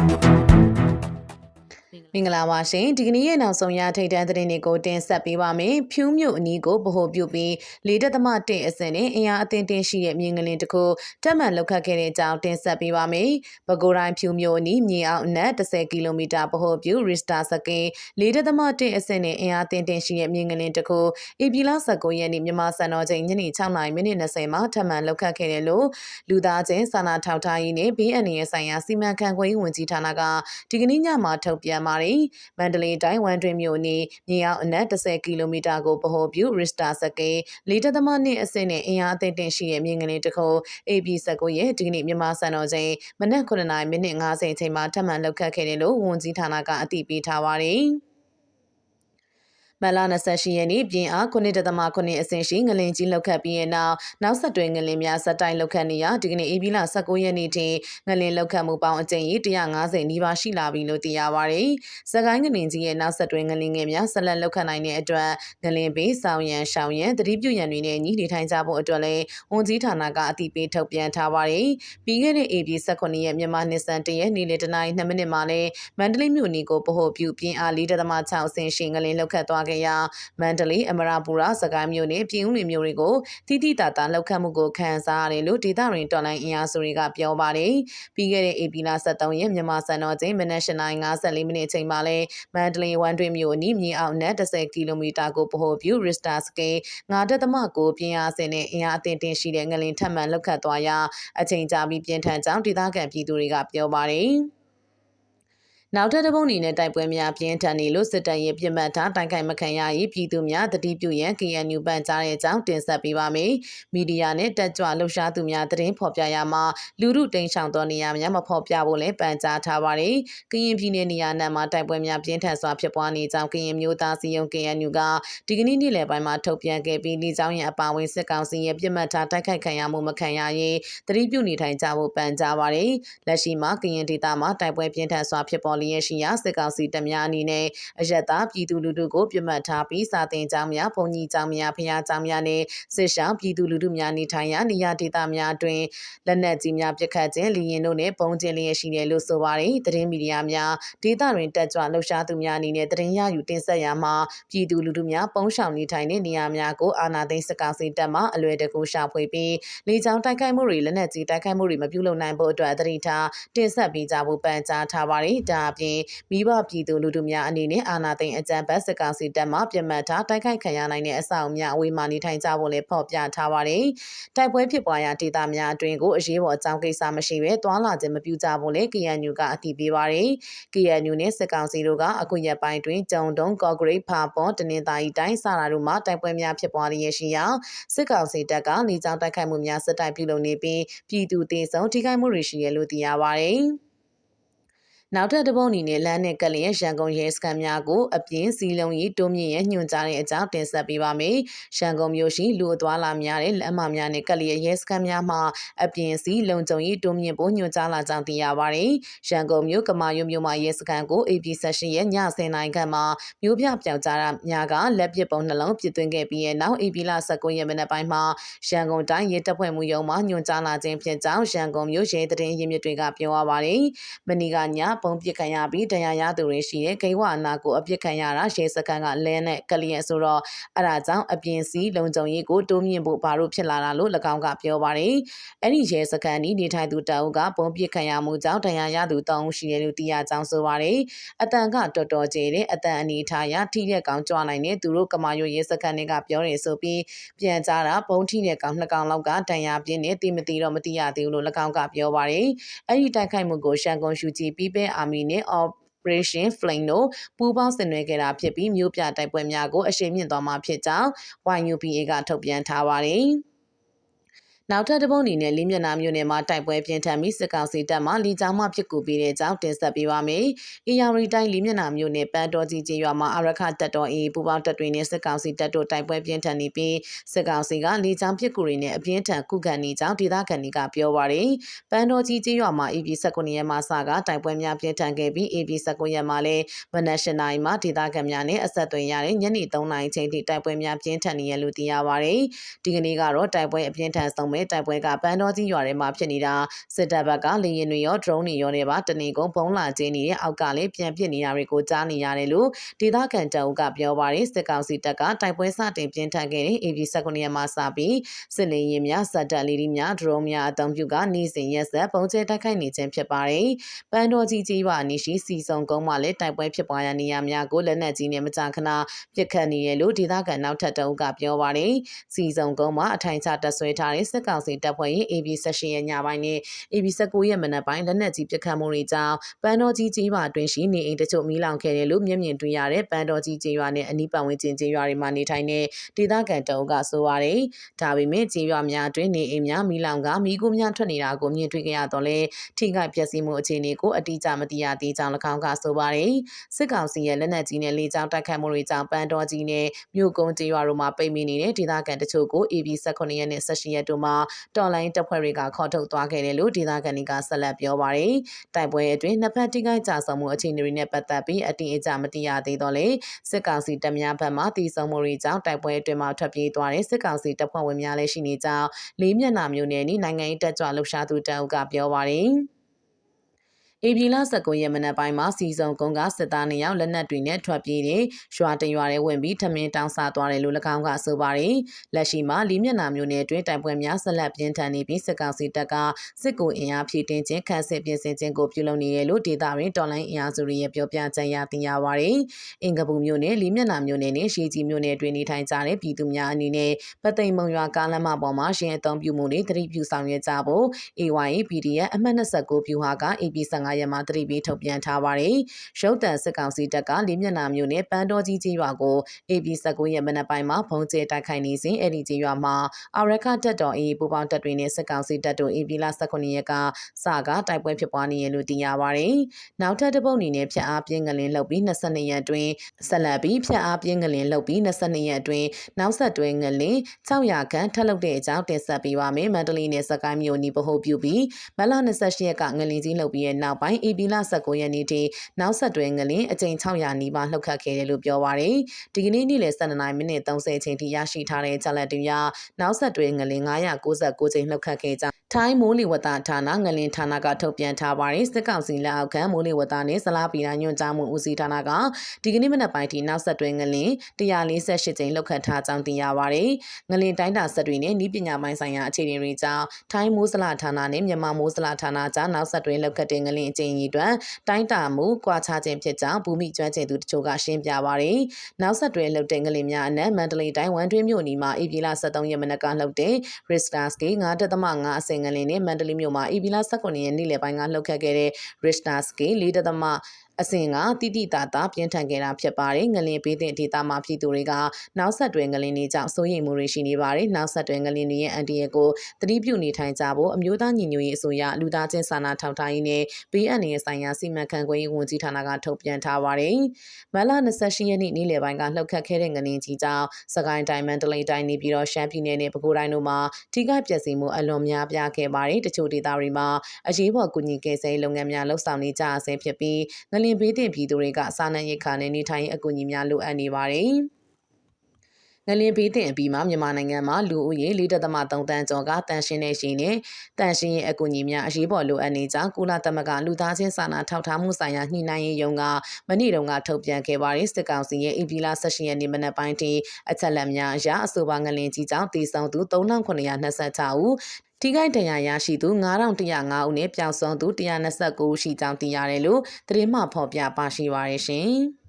Thank you. မင်္ဂလာပါရှင်ဒီကနေ့ရဲ့နောက်ဆုံးရထိတ်တန်းသတင်းတွေကိုတင်ဆက်ပေးပါမယ်ဖြူးမြို့အနီးကိုဗဟိုပြုပြီးလေတက်သမ1အစင်နဲ့အင်အားအသင်းတင်ရှိတဲ့မြင်းကလေးတစ်ခုတက်မှန်လောက်ခတ်ခဲ့တဲ့အကြောင်းတင်ဆက်ပေးပါမယ်ပဲခူးတိုင်းဖြူးမြို့အနီးမြေအောင်အနက်10ကီလိုမီတာဗဟိုပြုရစ်စတာစကင်လေတက်သမ1အစင်နဲ့အင်အားအသင်းတင်ရှိတဲ့မြင်းကလေးတစ်ခုဧပြီလ19ရက်နေ့မြန်မာစံတော်ချိန်ညနေ6:30မိနစ်20မှာတက်မှန်လောက်ခတ်ခဲ့တယ်လို့လူသားချင်းစာနာထောက်ထားရေးနဲ့ BNN ဆိုင်ရာစီမံခန့်ခွဲရေးဝန်ကြီးဌာနကဒီကနေ့ညမှာထုတ်ပြန်ပါတယ်။မန္တလေးတိုင်းဝန်တွင်မြို့နေမြေအောင်အနက်10ကီလိုမီတာကိုဗဟိုပြုရစ်စတာစကေလေးတသမနှစ်အဆင့်နဲ့အင်အားအသင့်တင်ရှိတဲ့မြင်းကလေးတစ်ခု AB 19ရဲ့ဒီကနေ့မြန်မာစံတော်ချိန်မနက်9:50မိနစ်50အချိန်မှာထပ်မံလောက်ခတ်ခဲ့တယ်လို့ဝန်ကြီးဌာနကအတည်ပြုထားပါတယ်။ မလ28ရက်နေ့ပြင်အား9.9အဆင့်ရှိငလင်ကြီးလောက်ခတ်ပြီးတဲ့နောက်နောက်ဆက်တွဲငလင်များဆက်တိုက်လောက်ခတ်နေရဒီကနေ့ဧပြီလ19ရက်နေ့ထိငလင်လောက်ခတ်မှုပေါင်းအကြိမ်ကြီး150နီးပါးရှိလာပြီလို့သိရပါတယ်။စကိုင်းငလင်ကြီးရဲ့နောက်ဆက်တွဲငလင်ငယ်များဆက်လက်လောက်ခတ်နိုင်တဲ့အတွက်ငလင်ပေးဆောင်ရန်ရှောင်ရန်တတိပြုရန်တွေနဲ့ညီနေထိုင်ကြဖို့အတွက်လည်းဝန်ကြီးဌာနကအတည်ပြုထုတ်ပြန်ထားပါတယ်။ပြီးခဲ့တဲ့ဧပြီ18ရက်မြန်မာနှစ်စံတရက်နေ့လေတနိုင်2မိနစ်မှာလည်းမန္တလေးမြို့နီကိုပဟိုပြုပြင်အား4.6အဆင့်ရှိငလင်လောက်ခတ်သွားခဲ့ရာမန္တလေးအမရပူရစကိုင်းမြို့နယ်ပြည်ဦးလွင်မြို့တွေကိုတိတိတတာလောက်ခတ်မှုကိုခံစားရတယ်လို့ဒေသတွင်တော်လိုင်းအင်အားစုတွေကပြောပါတယ်။ပြီးခဲ့တဲ့ဧပြီလ23ရက်မြန်မာစံတော်ချိန်မနက်8:54မိနစ်အချိန်မှာလဲမန္တလေးဝန်တွင်မြို့အနီးမြေအောက်နက်10ကီလိုမီတာကိုပဟိုပြုရစ်တာစကေ9.9ပြင်းအားစင်နဲ့အင်အားအသင့်တင်ရှိတဲ့ငလင်ထပ်မံလောက်ခတ်သွားရာအချိန်ကြာပြီးပြင်းထန်ကြောင်းဒေသခံပြည်သူတွေကပြောပါတယ်။ နောက်ထပ်တစ်ပုံအနေနဲ့တိုက်ပွဲများပြင်းထန်နေလို့စစ်တပ်ရဲ့ပြစ်မှတ်ထားတိုက်ခိုက်မခံရရေးပြည်သူများတတိပြုရန် KNU ပန်ကြားတဲ့အကြောင်းတင်ဆက်ပေးပါမယ်။မီဒီယာနဲ့တက်ကြွလှုပ်ရှားသူများသတင်းဖော်ပြရမှာလူမှုတိန်ဆောင်သောနေရာများမဖော်ပြဖို့လည်းပန်ကြားထားပါတယ်။ကရင်ပြည်နယ်နေရာနံမှာတိုက်ပွဲများပြင်းထန်စွာဖြစ်ပွားနေကြောင်းကရင်မျိုးသားစီယုံ KNU ကဒီကနေ့နေ့လယ်ပိုင်းမှာထုတ်ပြန်ခဲ့ပြီးဒီကြောင်းရန်အပါအဝင်စစ်ကောင်စီရဲ့ပြစ်မှတ်ထားတိုက်ခိုက်ခံရမှုမခံရရေးတတိပြုနေထိုင်ကြဖို့ပန်ကြားပါတယ်။လက်ရှိမှာကရင်ဒေသမှာတိုက်ပွဲပြင်းထန်စွာဖြစ်ပေါ်လျက်ရှိရာစစ်ကောင်စီတပ်များအနေနဲ့အယက်သားပြည်သူလူထုကိုပြစ်မှတ်ထားပြီးစာတင်ကြောင်းများဘုံကြီးကြောင်းများဖျားကြောင်းများနဲ့စစ်ရှောင်းပြည်သူလူထုများနေထိုင်ရာနေရာဒေသများအတွင်းလက်နက်ကြီးများပစ်ခတ်ခြင်းလီရင်တို့နဲ့ပုံကျင်လျက်ရှိတယ်လို့ဆိုပါတယ်သတင်းမီဒီယာများဒေသတွင်တက်ကြွလှုပ်ရှားသူများအနေနဲ့သတင်းရယူတင်ဆက်ရမှာပြည်သူလူထုများပုံရှောင်နေထိုင်တဲ့နေရာများကိုအာဏာသိမ်းစစ်ကောင်စီတပ်မှအလွယ်တကူရှာဖွေပြီးလေကြောင်းတိုက်ခိုက်မှုတွေလက်နက်ကြီးတိုက်ခိုက်မှုတွေမပြုလုပ်နိုင်ဖို့အတွက်အသတိထားတင်ဆက်ပေးကြဖို့ပန်ကြားထားပါတယ်ဒါအပြင်မိဘပြည်သူလူထုများအနေနဲ့အာဏာသိမ်းအကြမ်းဖက်စစ်ကောင်စီတပ်မှပြမှတ်ထားတိုက်ခိုက်ခံရနိုင်တဲ့အဆောက်အဦများအဝေးမှနေထိုင်ကြဖို့လည်းဖော်ပြထားပါတယ်။တိုက်ပွဲဖြစ်ပွားရာဒေသများအတွင်းကိုအရေးပေါ်အကြောင်းကိစ္စမရှိဘဲတွာလာခြင်းမပြုကြဖို့လည်း KNU ကအတည်ပြုပါတယ်။ KNU နဲ့စစ်ကောင်စီတို့ကအခုရက်ပိုင်းတွင်ကြုံတုံးကော့ဂရိတ်ဖာပေါ်တနင်္သာရီတိုင်းစတာတို့မှတိုက်ပွဲများဖြစ်ပွားလျက်ရှိရာစစ်ကောင်စီတပ်ကနေကြောင်းတိုက်ခိုက်မှုများစစ်တိုက်ပြုလုပ်နေပြီးပြည်သူတေဆုံးထိခိုက်မှုတွေရှိရလို့သိရပါတယ်။ နောက်ထပ်တစ်ပုတ်အနေနဲ့လမ်းနဲ့ကလျက်ရန်ကုန်ရဲစခန်းများကိုအပြင်းစီလုံးကြီးတိုးမြင့်ရညွှန်ကြားတဲ့အကြောင်းတင်ဆက်ပေးပါမယ်။ရန်ကုန်မြို့ရှိလူအသွားလာများတဲ့လမ်းမများနဲ့ကလျက်ရဲစခန်းများမှာအပြင်းစီလုံခြုံရေးတိုးမြင့်ဖို့ညွှန်ကြားလာကြောင်းသိရပါတယ်။ရန်ကုန်မြို့ကမာရွမြို့မှာရဲစခန်းကို AP 16ရက်ည10နာရီခန့်မှာမြို့ပြပြောက်ကြားတာများကလက်ပစ်ပုံနှလုံးပစ်သွင်းခဲ့ပြီးတဲ့နောက် AP လ19ရက်မနက်ပိုင်းမှာရန်ကုန်တိုင်းရဲတပ်ဖွဲ့မှုရုံးမှညွှန်ကြားလာခြင်းဖြစ်ကြောင်းရန်ကုန်မြို့ရဲတရင်ရင်းမြစ်တွေကပြောရပါတယ်။မနီကညပုံပစ်ခံရပြီးတရားရသူတွေရှိတဲ့ဂိဝအနာကိုအပြစ်ခံရတာရဲစခန်းကလဲနဲ့ကလျက်ဆိုတော့အဲဒါကြောင့်အပြင်စီလုံခြုံရေးကိုတိုးမြင့်ဖို့ဘာလို့ဖြစ်လာတာလို့၎င်းကပြောပါတယ်။အဲ့ဒီရဲစခန်းဤနေထိုင်သူတအုပ်ကပုံပစ်ခံရမှုကြောင့်တရားရသူတောင်းရှိတယ်လို့သိရကြောင်းဆိုပါတယ်။အတန်ကတော်တော်ကျတဲ့အတန်အနေထားရထိရက်ကောင်ကြွနိုင်တဲ့သူတို့ကမာယိုရဲစခန်းတွေကပြောတယ်ဆိုပြီးပြန်ကြတာဘုံထိတဲ့ကောင်နှစ်ကောင်လောက်ကတန်ရာပြင်းနေတိမတိတော့မသိရသေးဘူးလို့၎င်းကပြောပါတယ်။အဲ့ဒီတိုက်ခိုက်မှုကိုရှန်ကုန်ရှူဂျီပြီးပဲအာမီနဲ့ Operation Flame တို့ပူးပေါင်းဆင်နွှဲခဲ့တာဖြစ်ပြီးမြို့ပြတိုက်ပွဲများကိုအရှိန်မြင့်သွားမှာဖြစ်ကြောင်း YUPA ကထုတ်ပြန်ထားပါတယ်။ နောက်ထပ်တစ်ပုတ်အနေနဲ့လေးမျက်နှာမြို့နယ်မှာတိုက်ပွဲပြင်းထန်ပြီးစစ်ကောင်စီတပ်မှလီကြောင်းမှဖြစ်ကူပေးတဲ့အကြောင်းတင်ဆက်ပေးပါမယ်။အေယာရီတိုင်းလေးမျက်နှာမြို့နယ်ပန်းတော်ကြီးကျေးရွာမှာအရခတပ်တော်အေးပူပေါင်းတပ်တွေနဲ့စစ်ကောင်စီတပ်တို့တိုက်ပွဲပြင်းထန်နေပြီးစစ်ကောင်စီကလီကြောင်းဖြစ်ကူတွေနဲ့အပြင်းထန်ခုခံနေကြောင်းဒေသခံတွေကပြောပါရယ်။ပန်းတော်ကြီးကျေးရွာမှာ AB 19ရက်မှာစကတိုက်ပွဲများပြင်းထန်ခဲ့ပြီး AB 19ရက်မှာလည်းမနက်၈နာရီမှာဒေသခံများနဲ့အဆက်အသွယ်ရတဲ့ညနေ3နာရီချိန်ထိတိုက်ပွဲများပြင်းထန်နေရလို့သိရပါရယ်။ဒီကနေ့ကတော့တိုက်ပွဲအပြင်းထန်ဆုံးပဲတဲ့တိုက်ပွဲကပန်းတော်ကြီးရွာထဲမှာဖြစ်နေတာစစ်တပ်ဘက်ကလေရင်တွေရော drone တွေရောတွေပါတနေကုန်ပုံလာကျင်းနေတဲ့အောက်ကလည်းပြန်ပစ်နေတာတွေကိုကြားနေရတယ်လို့ဒေသခံတအုပ်ကပြောပါတယ်စစ်ကောင်စီတပ်ကတိုက်ပွဲစတင်ပြင်းထန်ခဲ့တဲ့ AB 19ရက်မှာစပြီးစစ်လေရင်များစက်တပ်လေဒီများ drone များအသုံးပြုကနေ့စဉ်ရက်ဆက်ပုံကျဲတိုက်ခိုက်နေခြင်းဖြစ်ပါတယ်ပန်းတော်ကြီးကြီးပါအနီးရှိစီစုံကုန်းမှာလည်းတိုက်ပွဲဖြစ်ပွားရနေရများကိုလက်နက်ကြီးနဲ့မကြာခဏပစ်ခတ်နေရလို့ဒေသခံနောက်ထပ်တအုပ်ကပြောပါတယ်စီစုံကုန်းမှာအထိုင်ချတပ်ဆွဲထားတဲ့စစ်ကောင်စီတပ်ဖွဲ့ရင် AB 16ရက်ညပိုင်းနဲ့ AB 19ရက်မနက်ပိုင်းလက်နက်ကြီးပစ်ခတ်မှုတွေကြောင့်ပန်းတော်ကြီးကြီးပါအတွင်းရှိနေအိမ်တချို့မီးလောင်ခဲ့တယ်လို့မျက်မြင်တွေ့ရတဲ့ပန်းတော်ကြီးကြီးရွာနဲ့အနီးပတ်ဝန်းကျင်ကြီးရွာတွေမှာနေထိုင်တဲ့ဒေသခံတအုပ်ကဆိုပါတယ်ဒါပေမဲ့ကြီးရွာများအတွင်းနေအိမ်များမီးလောင်ကမီးကူးများထွက်နေတာကိုမြင်တွေ့ကြရတော့လေထိခိုက်ပျက်စီးမှုအခြေအနေကိုအတိအကျမသိရသေးကြောင်း၎င်းကဆိုပါတယ်စစ်ကောင်စီရဲ့လက်နက်ကြီးနဲ့လေကြောင်းတိုက်ခိုက်မှုတွေကြောင့်ပန်းတော်ကြီးနဲ့မြို့ကုန်းကြီးရွာတို့မှာပိတ်မိနေတဲ့ဒေသခံတချို့ကို AB 18ရက်နဲ့18ရက်တို့မှာတော်လိုင်းတပ်ဖွဲ့တွေကခေါ်ထုတ်သွားခဲ့တယ်လို့ဒေသခံတွေကဆက်လက်ပြောပါတယ်တိုက်ပွဲအတွင်းနှစ်ဖက်ထိခိုက်ကြဆုံးမှုအခြေအနေတွေနဲ့ပတ်သက်ပြီးအတိအကျမသိရသေးတော့လေစစ်ကောင်စီတပ်များဘက်မှတည်ဆုံမှုတွေကြောင့်တိုက်ပွဲအတွင်းမှာထွက်ပြေးသွားတဲ့စစ်ကောင်စီတပ်ဖွဲ့ဝင်များလည်းရှိနေကြောင်းလေးမျက်နှာမျိုးနဲ့နိုင်ငံရေးတက်ကြွလှုပ်ရှားသူတအုပ်ကပြောပါတယ် ဧပြီလ19ရက်မနက်ပိုင်းမှာစီစုံကုန်းကစစ်သားနှစ်ယောက်လက်နက်တွေနဲ့ထွက်ပြေးတဲ့ရွာတရွာထဲဝင်ပြီးထမင်းတောင်းစားသွားတယ်လို့၎င်းကဆိုပါတယ်။လက်ရှိမှာလီမျက်နှာမျိုးနယ်အတွင်းတိုင်ပွဲများဆက်လက်ပြင်းထန်နေပြီးစစ်ကောင်စီတပ်ကစစ်ကိုအင်အားဖြည့်တင်းခြင်းခန့်စစ်ပြင်ဆင်ခြင်းကိုပြုလုပ်နေတယ်လို့ဒေသတွင်တော်လိုင်းအင်အားစုတွေရဲ့ပြောပြချက်ရသိရပါတယ်။အင်ကပူမျိုးနယ်လီမျက်နှာမျိုးနယ်နဲ့ရှေးကြီးမျိုးနယ်တွင်နေထိုင်ကြတဲ့ပြည်သူများအနေနဲ့ပသိမ်မုံရွာကားလမ်းမပေါ်မှာရှင်အုံပြုမှုတွေတတိပြုဆောင်ရွက်ကြဖို့ AYA PDF အမှတ်29ဖြူဟာက AP 15ရက်မှာတတိပေးထုတ်ပြန်ထားပါတယ်။ရုပ်တံစစ်ကောင်စီတပ်ကလေးမျက်နှာမျိုးနဲ့ပန်းတော်ကြီးကြီးရွာကို AP 19ရက်မနက်ပိုင်းမှာဖုံးကျဲတိုက်ခိုက်နေစဉ်အဲ့ဒီကြီးရွာမှာအာရခတပ်တော်အေးပူပေါင်းတပ်တွေနဲ့စစ်ကောင်စီတပ်တို့ AP လ19ရက်ကစကတိုက်ပွဲဖြစ်ပွားနေရလို့သိရပါတယ်။နောက်ထပ်တစ်ပုတ်အနေနဲ့ဖျက်အားပြင်းကလင်းလှုပ်ပြီး22ရက်အတွင်းဆက်လက်ပြီးဖျက်အားပြင်းကလင်းလှုပ်ပြီး22ရက်အတွင်းနောက်ဆက်တွဲငလင်း600ခန်းထပ်လုပ်တဲ့အကြောင်းတင်ဆက်ပေးပါမယ်။မန္တလေးနဲ့စကိုင်းမြို့နီဗဟိုပြုပြီးမလ28ရက်ကငလင်းကြီးလှုပ်ပြီးရဲ့နောက်ပိုင်း AP လ19ရက်နေ့ထိနောက်ဆက်တွဲငလင်းအကြိမ်600နီးပါးလှုပ်ခတ်ခဲ့တယ်လို့ပြောပါရယ်ဒီကနေ့နေ့လယ်12နာရီမိနစ်30အချိန်ထိရရှိထားတဲ့ချက်လက်တွေရနောက်ဆက်တွဲငလင်း999ချိန်လှုပ်ခတ်ခဲ့ကြထိုင်းမိုးလေဝသဌာနငလင်ဌာနကထုတ်ပြန်ထားပါတယ်စစ်ကောင်စီလက်အောက်ခံမိုးလေဝသနဲ့ဇလားပီနာညွှန်ကြားမှုဦးစီးဌာနကဒီကနေ့မနက်ပိုင်းထိနောက်ဆက်တွဲငလင်148ကြိမ်လောက်ခတ်ထားကြောင်းသိရပါတယ်ငလင်တိုင်းတာဆက်တွေနဲ့ဤပညာပိုင်းဆိုင်ရာအခြေအနေတွေကြောင့်ထိုင်းမိုးဇလားဌာနနဲ့မြန်မာမိုးဇလားဌာနကြားနောက်ဆက်တွဲလောက်ခတ်တဲ့ငလင်အကြိမ်ကြီးအတွက်တိုင်းတာမှုကွာခြားခြင်းဖြစ်ကြောင်းဘူမိကျွမ်းကျင်သူတချို့ကရှင်းပြပါတယ်နောက်ဆက်တွဲလောက်တဲ့ငလင်များအနက်မန္တလေးတိုင်းဝန်တွင်းမြို့နီမှာဧပြီလ23ရက်မနက်ကလှုပ်တဲ့ Richter scale 9.5အဆင့်ငလင်နဲ့မန္တလေးမြို့မှာဧပြီလ19ရက်နေ့လယ်ပိုင်းကလှုပ်ခတ်ခဲ့တဲ့ Richter scale 4.5 အစဉ်ကတိတိတတာပြင်းထန်ခဲ့တာဖြစ်ပါတယ်ငလင်ပေးတဲ့ဒေတာမှာပြည်သူတွေကနောက်ဆက်တွဲငလင်တွေကြောင့်စိုးရိမ်မှုတွေရှိနေပါတယ်နောက်ဆက်တွဲငလင်တွေရဲ့အန်တီရဲ့ကိုသတိပြုနေထိုင်ကြဖို့အမျိုးသားညီညွတ်ရေးအစိုးရလူသားချင်းစာနာထောက်ထားရေးနဲ့ဘေးအန္တရာယ်ဆိုင်ရာစီမံခန့်ခွဲရေးဝန်ကြီးဌာနကထုတ်ပြန်ထားပါတယ်မလ28ရက်နေ့နေ့လယ်ပိုင်းကလှုပ်ခတ်ခဲ့တဲ့ငလင်ကြီးကြောင့်စကိုင်းတိုင်းမန္တလေးတိုင်းနေပြည်တော်ရှမ်းပြည်နယ်နဲ့ပဲခူးတိုင်းတို့မှာထိခိုက်ပျက်စီးမှုအလွန်များပြားခဲ့ပါတယ်တချို့ဒေသတွေမှာအရေးပေါ်ကူညီကယ်ဆယ်ရေးလုပ်ငန်းများလှုပ်ဆောင်နေကြဆဲဖြစ်ပြီးငလင်ဘေးတင်ပြည်သူတွေကစားနပ်ရိက္ခာနဲ့နေထိုင်ရေးအကူအညီများလိုအပ်နေပါတယ်။ငလင်ဘေးတင်အပြီးမှာမြန်မာနိုင်ငံမှာလူဦးရေ၄ .3 တန်းကျော်ကတန်ရှင်းတဲ့ရှင်နဲ့တန်ရှင်းရဲ့အကူအညီများအရေးပေါ်လိုအပ်နေကြောင်းကုလသမဂ္ဂလူသားချင်းစာနာထောက်ထားမှုဆိုင်ရာညှိနှိုင်းရေးယုံကမနေ့တုန်းကထုတ်ပြန်ခဲ့ပါတယ်စစ်ကောင်စီရဲ့ AP လာ16ရက်နေ့မနက်ပိုင်းထိအချက်လက်များအရအဆိုပါငလင်ကြီးကြောင့်တည်ဆုံသူ3926ဦး ထိခိုက်ဒဏ်ရာရရှိသူ9105ဦးနဲ့ပျောက်ဆုံးသူ129ဦးရှိကြောင်းသိရတယ်လို့သတင်းမှဖော်ပြပါရှိပါရရှင်။